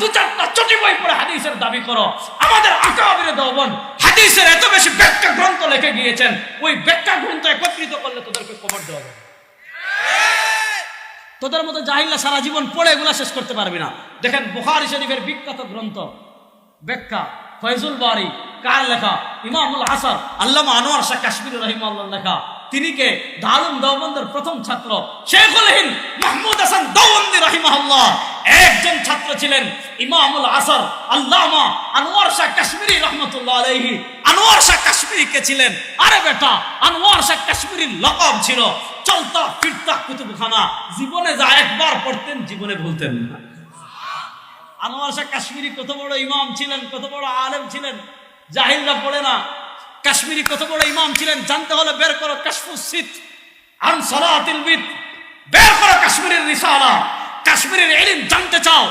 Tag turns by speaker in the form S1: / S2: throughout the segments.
S1: দু বই পড়ে হাদিসের দাবি করো। এত বেশি গিয়েছেন, ওই গ্রন্থ একত্রিত করলে তোদের মতো জাহিল্লা সারা জীবন পড়ে এগুলা শেষ করতে পারবি না। দেখেন বুখারি শরীফের বিখ্যাত গ্রন্থ, ব্যাখ্যা, ফয়জুল বাড়ি কার লেখা? ইমামুল হাসান, আল্লামা আনোয়ার শাহ কাশ্মীর রহিমাল্লাহ লেখা। তিনি কে? দারুম দেওবন্দের প্রথম ছাত্র, শেখুল হিন্দ মাহমুদ হাসান দেওবন্দি রহিমাহুল্লাহ। একজন ছাত্র ছিলেন ইমামুল আসর আল্লামা আনোয়ার শাহ কাশ্মীরি রহমতুল্লাহ আলাইহি। আনোয়ার শাহ কাশ্মীরি কে ছিলেন? আরে বেটা, আনোয়ার শাহ কাশ্মীরির লকব ছিল। চলতা ফিরতা কুতুবখানা। জীবনে যা একবার পড়তেন, জীবনে ভুলতেন না। আনোয়ার শাহ কাশ্মীরি কত বড় ইমাম ছিলেন, কত বড় আলেম ছিলেন? জাহিলরা পড়ে না। কাশ্মীরি কত বড় ইমাম ছিলেন, জানতে হলে বের করো কাশ্মুসিদ আন সালাতিল বিদ বের করো কাশ্মীরের রিসালা। কাশ্মীরের জানতে চাও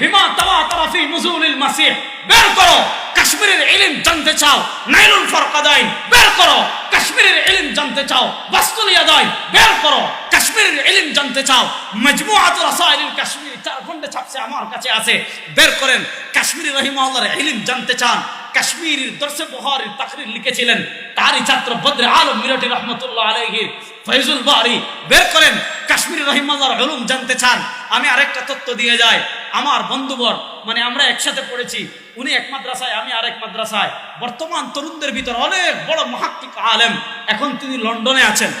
S1: বিমা তাওয়াতারা ফি নুজুলিল মাসিহ, বের করো। কাশ্মীরের ইলম জানতে চাও, নাইলুল ফারকাদাইন, বের করো। কাশ্মীরের ইলম জানতে চাও বাস্তুল ইয়াদাইন বের করো। কাশ্মীরের ইলম জানতে চাও মজমুআতুর রাসাইলিল কাশ্মীর, চার খন্ডে ছাপছে আমার কাছে আছে। বের করেন, কাশ্মীরি রহিমাহুল্লাহর ইলম জানতে চান। কাশ্মীরের দর্শে বহারের তাকরির লিখেছিলেন। তারই ছাত্র বদ্রে আলম মিরটি রহমতুল্লাহ আলাইহি ফয়জুল বারি, বের করেন কাশ্মীরি রহিমাল্লাহর উলুম জানতে চান, আমি আরেকটা তথ্য দিয়ে যাই। আমার বন্ধুবর মানে আমরা একসাথে পড়েছি, উনি এক মাদ্রাসায়, আমি আরেক মাদ্রাসায়। বর্তমান তরুণদের ভিতর অনেক বড় মহাত্মিক আলেম। এখন তিনি লন্ডনে আছেন।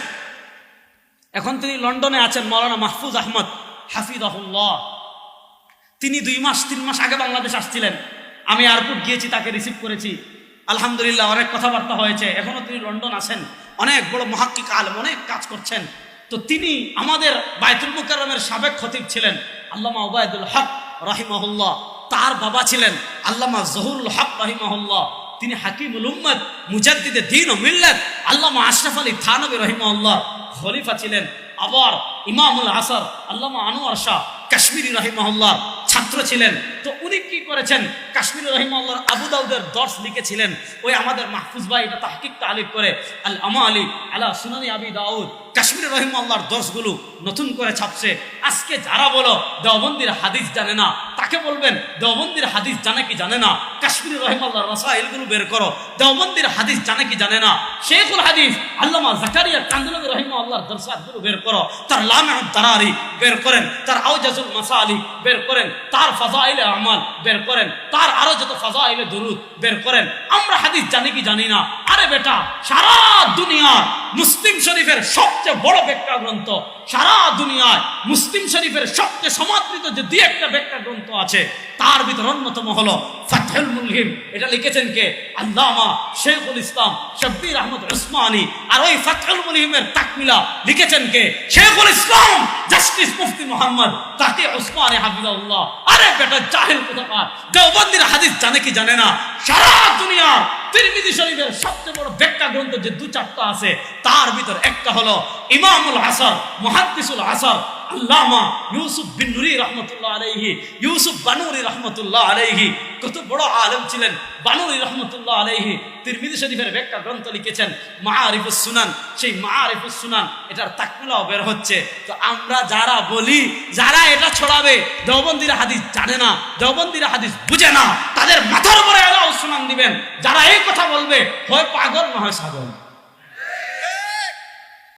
S1: এখন তিনি লন্ডনে আছেন মৌলানা মাহফুজ আহমদ হাফিজাহুল্লাহ। তিনি দুই মাস, তিন মাস আগে বাংলাদেশ আসছিলেন। আমি এয়ারপোর্ট গিয়েছি, তাকে রিসিভ করেছি। আলহামদুলিল্লাহ, অনেক কথাবার্তা হয়েছে। এখনও তিনি লন্ডন আছেন। অনেক বড় মহাক্কিক আলম, অনেক কাজ করছেন। তো তিনি আমাদের বায়তুল মুকারমের সাবেক খতিব ছিলেন। আল্লামা ওবায়দুল হক রাহিমহল্লা তার বাবা ছিলেন আল্লামা জহুরুল হক রাহিমহল্লা তিনি হাকিমুল উম্মদ মুজাদ্দিদে দিন ও মিল্লাত, আল্লামা আশরাফ আলী থানবী রহিমহল্লা খলিফা ছিলেন। আবার ইমামুল আসর, আল্লামা আনোয়ার শাহ কাশ্মীরি রহিমাহুল্লাহ। ছাত্র ছিলেন। তো উনি কি করেছেন? কাশ্মীর রহিমাল্লাহর আবু দাউদের দর্শ লিখেছিলেন। ওই আমাদের মাহফুজ ভাই এটা তাহকিক তালিক করে আল আমা আলী আলা সুনানি আবি দাউদ। কাশ্মীর রহিমাল্লাহর দর্শগুলো নতুন করে ছাপছে। আজকে যারা বলো, দেওবন্দির হাদিস জানে না, তাকে বলবেন, দেওবন্দির হাদিস জানে কি জানে না? তার করেন, তার আমাল বের করেন, তার আরও যত বের করেন। আমরা হাদিস জানি কি জানি না? বেটা, সারা দুনিয়ার মুসলিম শরীফের সবচেয়ে বড় ব্যাখ্যা গ্রন্থ, সারা দুনিয়ায় মুসলিম শরীফের সবচেয়ে সমাদৃত যে দুই একটা ব্যাখ্যা গ্রন্থ আছে, তার ভিতর অন্যতম হলো ফাতহুল মুলহিম। এটা লিখেছেন কে? আল্লামা শেখুল ইসলাম শব্বির আহমদ উসমানী। আর ওই ফাতহুল মুলহিমের তাকমিলা লিখেছেন কে? শেখুল ইসলাম জাস্টিস মুফতি মোহাম্মদ তাকে উসমানে হাফিজাউল্লাহ আরে বেটা, জাহিল কোথাকার? দেওবন্দির হাদিস জানে কি জানে না? সারা দুনিয়ার তিরমিজি শরীফের সবচেয়ে বড় ব্যাখ্যা গ্রন্থ যে দু চারটা আছে, তার ভিতর একটা হলো ইমামুল হাসান, মুহাদ্দিসুল হাসান, আল্লামা ইউসুফ বিন নুরি রহমতুল্লাহ আলাইহি, ইউসুফ বানুরি রহমতুল্লাহ আলাইহি। কত বড় আলেম ছিলেন, বানুরি রহমতুল্লাহ আলাইহি। তিরমিজি শরীফের ব্যাখ্যা গ্রন্থ লিখেছেন মাআরিফুস সুনান। সেই মাআরিফুস সুনান, এটার তাকমিলাও বের হচ্ছে। তো আমরা যারা বলি, যারা এটা ছড়াবে, দেওবন্দির হাদিস জানে না, দেওবন্দির হাদিস বুঝে না তাদের মাথার উপরে এলাও সুনান দিবেন যারা এই কথা বলবে হয় পাগল না হয় সাগর